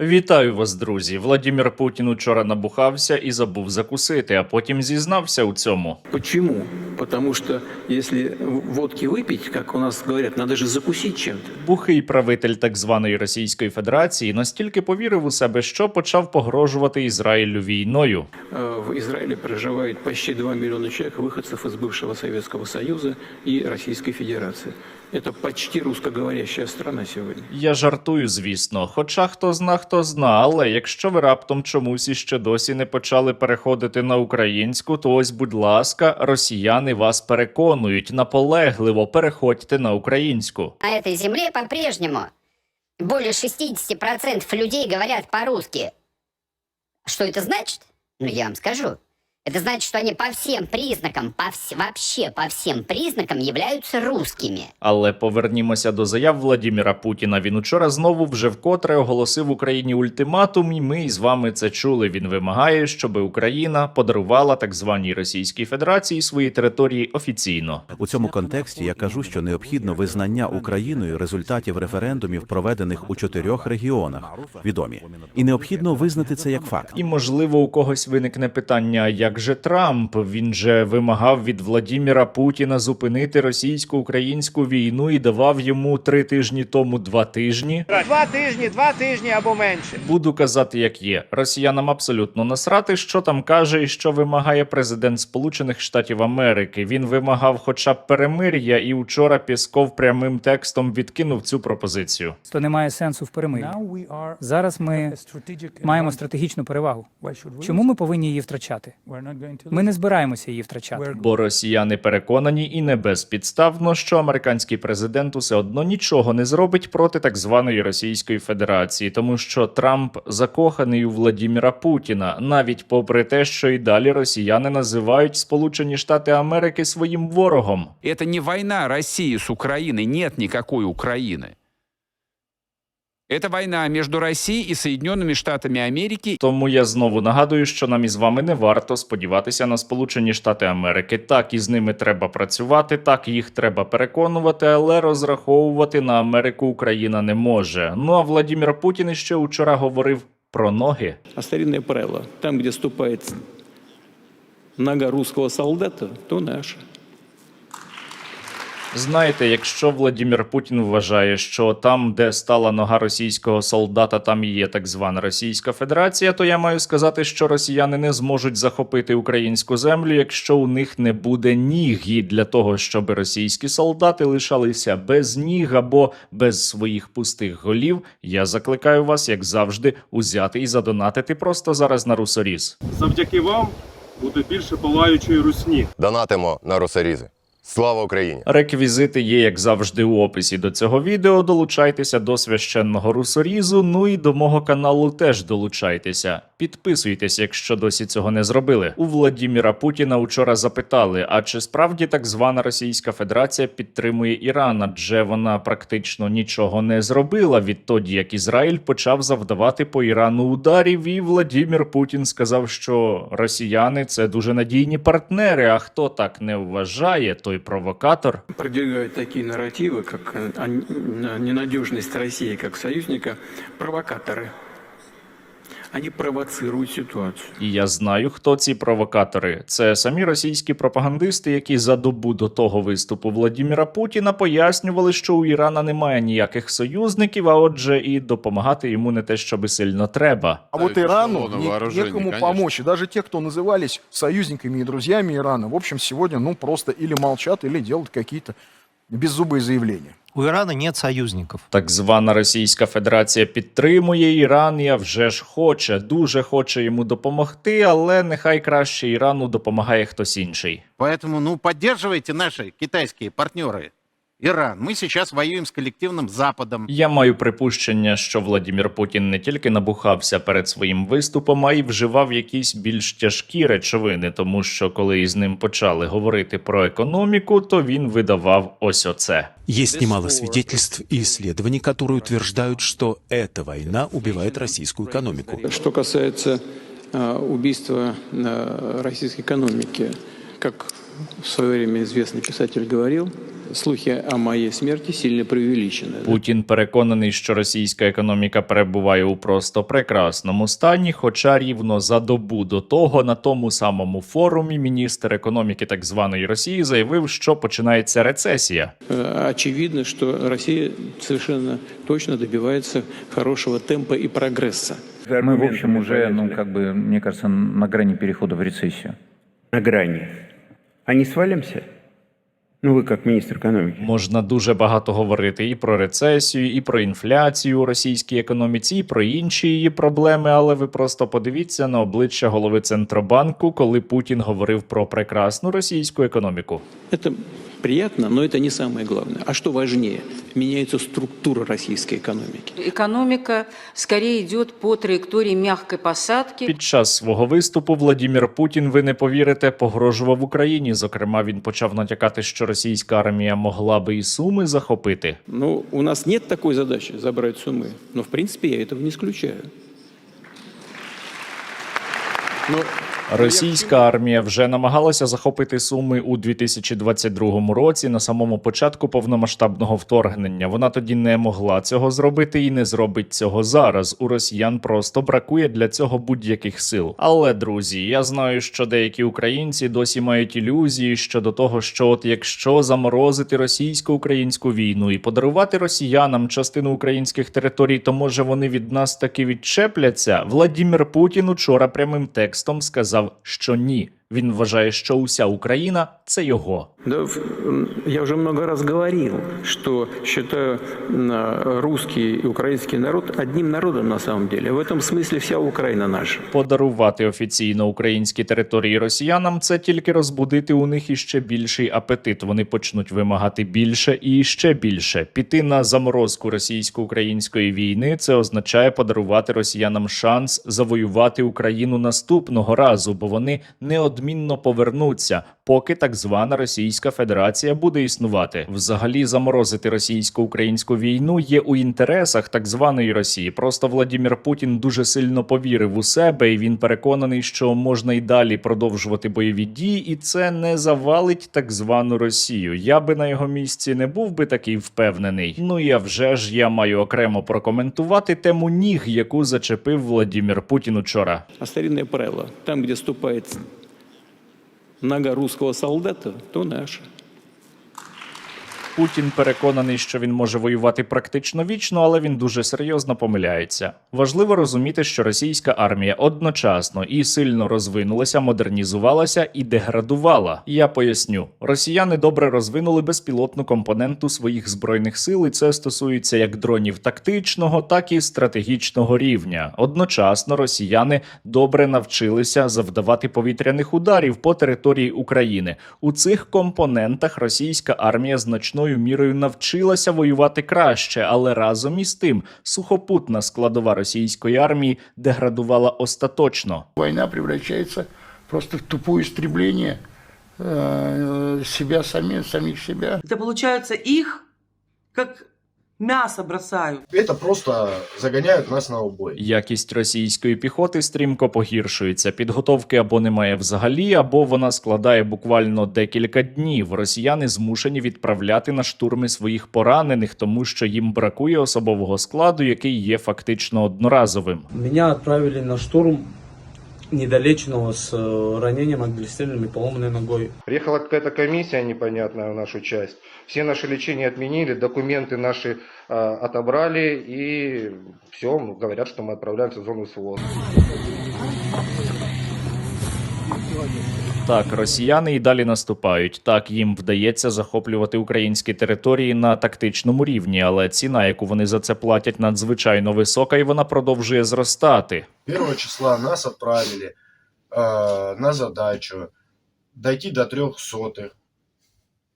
Вітаю вас, друзі. Владимир Путін учора набухався і забув закусити, а потім зізнався у цьому. Почему? Потому что если водки выпить, как у нас говорят, надо же закусить чем-то. Бухий правитель так званої Російської Федерації настільки повірив у себе, що почав погрожувати Ізраїлю війною. Э, В Израиле проживает почти 2 миллиона человек, выходцев из бывшего Советского Союза и Российской Федерации. Это почти русскоговорящая страна сегодня. Я жартую, звісно. Хоча хто зна, хто зна, але якщо ви раптом чомусь іще досі не почали переходити на українську, то ось, будь ласка, росіяни вас переконують наполегливо переходьте на українську. На этой земле по-прежнему более 60% людей говорят по-русски. Что это значит? Ну, я вам скажу. Это значит, что они по всем признакам, по вс- вообще по всем признакам являются русскими. Але повернімося до заяв Владіміра Путіна. Він учора знову вже вкотре оголосив Україні ультиматум, і ми з вами це чули. Він вимагає, щоб Україна подарувала так званій Російській Федерації свої території офіційно. У цьому контексті я кажу, що необхідно визнання Україною результатів референдумів, проведених у чотирьох регіонах, відомі, і необхідно визнати це як факт. І можливо у когось виникне питання: як же Трамп? Він же вимагав від Владіміра Путіна зупинити російсько-українську війну і давав йому три тижні тому два тижні. Два тижні, два тижні або менше. Буду казати, як є. Росіянам абсолютно насрати, що там каже і що вимагає президент Сполучених Штатів Америки. Він вимагав, хоча б перемир'я, і учора Пісков прямим текстом відкинув цю пропозицію. то немає сенсу в перемир'ї. Зараз ми маємо стратегічну перевагу. Чому ми повинні її втрачати? Ми не збираємося її втрачати. Бо росіяни переконані і не безпідставно, що американський президент усе одно нічого не зробить проти так званої Російської Федерації, тому що Трамп закоханий у Владіміра Путіна, навіть попри те, що і далі росіяни називають Сполучені Штати Америки своїм ворогом. Это не война России с Украиной, нет никакой Украины. Это война между Россией и Соединенными Штатами Америки. Тому я знову нагадую, що нам із вами не варто сподіватися на Сполучені Штати Америки. Так із ними треба працювати, так їх треба переконувати, але розраховувати на Америку Україна не може. Ну а Владімір Путін ще вчора говорив про ноги. А старинное правило, там, где ступает нога русского солдата, то наша. Знаєте, якщо Владімір Путін вважає, що там, де стала нога російського солдата, там і є так звана Російська Федерація, то я маю сказати, що росіяни не зможуть захопити українську землю, якщо у них не буде ніг. Для того, щоб російські солдати лишалися без ніг або без своїх пустих голів, я закликаю вас, як завжди, узяти і задонатити просто зараз на русоріз. Завдяки вам буде більше палаючої русні. Донатимо на русорізи. Слава Україні! Реквізити є, як завжди, у описі до цього відео. Долучайтеся до священного русорізу. Ну і до мого каналу теж долучайтеся. Підписуйтесь, якщо досі цього не зробили. У Владіміра Путіна вчора запитали: а чи справді так звана Російська Федерація підтримує Іран? Адже вона практично нічого не зробила відтоді, як Ізраїль почав завдавати по Ірану ударів. І Владімір Путін сказав, що росіяни це дуже надійні партнери. А хто так не вважає, той провокатор. Продвигают такие нарративы, как э, о н- ненадежность России как союзника, провокаторы. Они провоцируют ситуацию. І я знаю, хто ці провокатори. Це самі російські пропагандисти, які за добу до того виступу Владіміра Путіна пояснювали, що у Ірана немає ніяких союзників, а отже, і допомагати йому не те, щоби сильно треба. А вот Ирану не- некому помочь. И даже те, кто назывались союзниками и друзьями Ирана, в общем, сегодня ну просто или молчат, или делают какие-то беззубые заявления. У Ирана нет союзников. Так звана Російська Федерація підтримує Іран, Я вже ж хоче, дуже хоче йому допомогти, але нехай краще Ірану допомагає хтось інший. Поэтому, ну, поддерживайте наші китайські партнеры. Иран. Мы сейчас воюем с коллективным Западом. Я маю припущення, що Владімір Путін не тільки набухався перед своїм виступом, а й вживав якісь більш тяжкі речовини, тому що коли із ним почали говорити про економіку, то він видавав ось оце. Есть немало свидетельств и исследований, которые утверждают, что эта война убивает российскую экономику. Что касается э, убийства э, российской экономики, как в свое время известный писатель говорил, слухи о моей смерти сильно преувеличены. Путін переконаний, що російська економіка перебуває у просто прекрасному стані, хоча рівно за добу до того на тому самому форумі міністр економіки так званої Росії заявив, що починається рецесія. Э, Очевидно, что Россия совершенно точно добивается хорошего темпа и прогресса. Ми, в общем, уже, ну, как бы, мне кажется, на грани перехода в рецессию. На грани. А не свалимся? Ну, вы как министр экономики. Можна дуже багато говорити і про рецесію, і про інфляцію у російській економіці, і про інші її проблеми. Але ви просто подивіться на обличчя голови центробанку, коли Путін говорив про прекрасну російську економіку. Это приятно, но это не самое главное. А что важнее? Меняется структура российской экономики. Экономика скорее идет по траектории мягкой посадки. Під час свого виступу Владімір Путін, ви не повірите, погрожував Україні. Зокрема, він почав натякати, що російська армія могла би і суми захопити. Ну, у нас нет такой задачи забрать Сумы, но в принципе я этого не исключаю. Но Російська армія вже намагалася захопити Суми у 2022 році на самому початку повномасштабного вторгнення. Вона тоді не могла цього зробити і не зробить цього зараз. У росіян просто бракує для цього будь-яких сил. Але друзі, я знаю, що деякі українці досі мають ілюзії щодо того, що от якщо заморозити російсько-українську війну і подарувати росіянам частину українських територій, то може вони від нас таки відчепляться. Владімір Путін учора прямим текстом сказав, що ні. Він вважає, що уся Україна це його. Да, я уже много раз говорил, что считаю м, русский и украинский народ одним народом на самом деле. В этом смысле вся Украина наша. Подарувати офіційно українські території росіянам це тільки розбудити у них іще більший апетит. Вони почнуть вимагати більше і ще більше. Піти на заморозку російсько-української війни це означає подарувати росіянам шанс завоювати Україну наступного разу, бо вони неодмінно повернуться, поки так звана Російська Федерація буде існувати. Взагалі заморозити російсько-українську війну є у інтересах так званої Росії. Просто Владімір Путін дуже сильно повірив у себе, і він переконаний, що можна й далі продовжувати бойові дії, і це не завалить так звану Росію. Я би на його місці не був би такий впевнений. Ну і а вже ж я маю окремо прокоментувати тему ніг, яку зачепив Владімір Путін учора. А старинное правило, там, где ступает нога русского солдата, то наша. Путін переконаний, що він може воювати практично вічно, але він дуже серйозно помиляється. Важливо розуміти, що російська армія одночасно і сильно розвинулася, модернізувалася і деградувала. Я поясню, росіяни добре розвинули безпілотну компоненту своїх збройних сил, і це стосується як дронів тактичного, так і стратегічного рівня. Одночасно росіяни добре навчилися завдавати повітряних ударів по території України. У цих компонентах російська армія значною мірою навчилася воювати краще, але разом із тим сухопутна складова російської армії деградувала остаточно. Війна превращається просто в тупу істріблення э, себя, сами, самих себя. Это получается их как мясо бросают. Это просто загоняют нас на убой. Якість російської піхоти стрімко погіршується. Підготовки або немає взагалі, або вона складає буквально декілька днів. Росіяни змушені відправляти на штурми своїх поранених, тому що їм бракує особового складу, який є фактично одноразовим. Меня отправили на штурм недолеченного с э, ранением, огнестрельным и поломанной ногой. Приехала какая-то комиссия непонятная в нашу часть. Все наши лечения отменили, документы наши э, отобрали и все, говорят, что мы отправляемся в зону СВО. Так, росіяни і далі наступають. Так їм вдається захоплювати українські території на тактичному рівні, але ціна, яку вони за це платять, надзвичайно висока, і вона продовжує зростати. 1 числа нас отправили э, на задачу дойти до трех сотых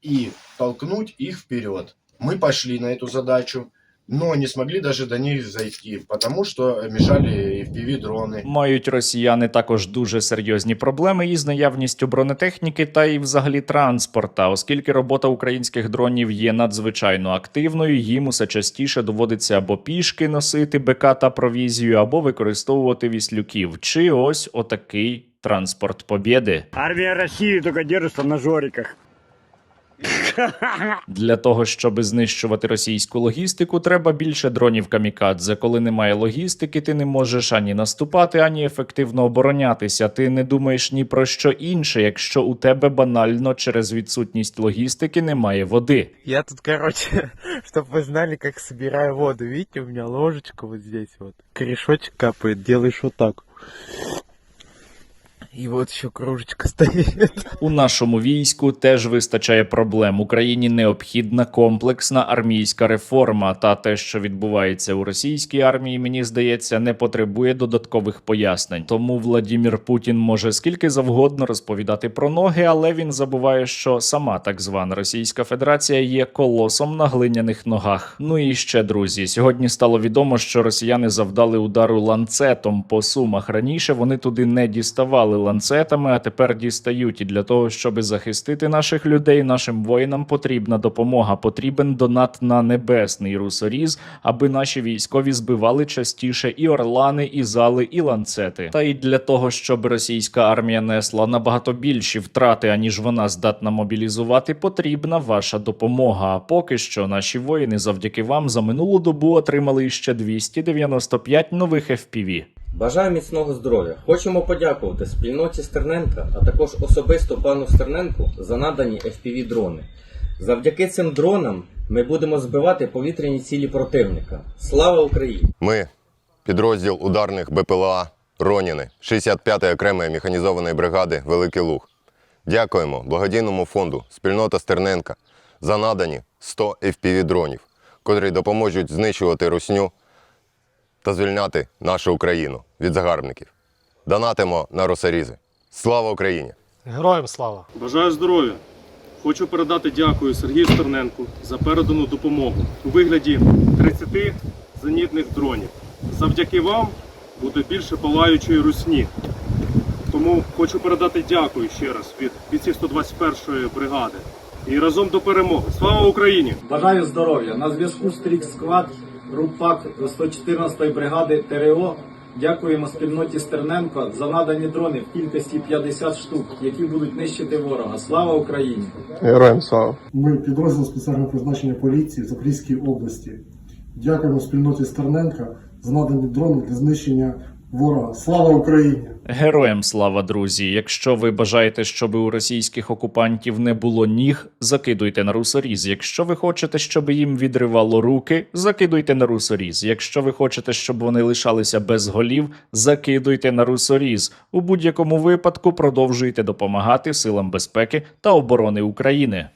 и толкнуть их вперед. Мы пошли на эту задачу, но не смогли даже до них зайти, потому что мешали FPV-дроны. Мають росіяни також дуже серйозні проблеми із наявністю бронетехніки та і взагалі транспорта, оскільки робота українських дронів є надзвичайно активною. Їм усе частіше доводиться або пішки носити БК та провізію, або використовувати віслюків. Чи ось отакий транспорт Побєди. Армия России только держится на жориках. Для того, щоб знищувати російську логістику, треба більше дронів камікадзе. Коли немає логістики, ти не можеш ані наступати, ані ефективно оборонятися. Ти не думаєш ні про що інше, якщо у тебе банально через відсутність логістики немає води. Я тут, короче, чтобы вы знали, как собираю воду. Видите, у меня ложечка вот здесь вот. Корешочек капает, делаешь вот. И вот еще кружечка стоит. У нашому війську теж вистачає проблем. Україні необхідна комплексна армійська реформа. Та те, що відбувається у російській армії, мені здається, не потребує додаткових пояснень. Тому Владімір Путін може скільки завгодно розповідати про ноги, але він забуває, що сама так звана Російська Федерація є колосом на глиняних ногах. Ну і ще друзі, сьогодні стало відомо, що росіяни завдали удару ланцетом по сумах. Раніше вони туди не діставали ланцетами, а тепер дістають. І для того, щоб захистити наших людей, нашим воїнам потрібна допомога. Потрібен донат на небесний русоріз, аби наші військові збивали частіше і орлани, і зали, і ланцети. Та й для того, щоб російська армія несла набагато більші втрати, аніж вона здатна мобілізувати, потрібна ваша допомога. А поки що наші воїни завдяки вам за минулу добу отримали ще 295 нових FPV. Бажаю міцного здоров'я. Хочемо подякувати спільноті Стерненка, а також особисто пану Стерненку за надані FPV дрони. Завдяки цим дронам ми будемо збивати повітряні цілі противника. Слава Україні! Ми, підрозділ ударних БПЛА Роніни 65-ї окремої механізованої бригади Великий Луг. Дякуємо благодійному фонду Спільнота Стерненка за надані 100 FPV дронів, котрі допоможуть знищувати русню та звільняти нашу Україну від загарбників. Донатимо на росарізи. Слава Україні! Героям слава! Бажаю здоров'я. Хочу передати дякую Сергію Стерненку за передану допомогу у вигляді 30 зенітних дронів. Завдяки вам буде більше палаючої русні. Тому хочу передати дякую ще раз від бійців 121-ї бригади. І разом до перемоги. Слава Україні! Бажаю здоров'я! На зв'язку Стрік Сквад, групак 114-ї бригади ТРО. Дякуємо спільноті Стерненко за надані дрони в кількості 50 штук, які будуть нищити ворога. Слава Україні! Героям слава! Ми підрозділ спеціального призначення поліції в Запорізькій області. Дякуємо спільноті Стерненка за надані дрони для знищення ворога. Слава Україні! Героям слава, друзі! Якщо ви бажаєте, щоб у російських окупантів не було ніг, закидуйте на русоріз. Якщо ви хочете, щоб їм відривало руки, закидуйте на русоріз. Якщо ви хочете, щоб вони лишалися без голів, закидуйте на русоріз. У будь-якому випадку продовжуйте допомагати силам безпеки та оборони України.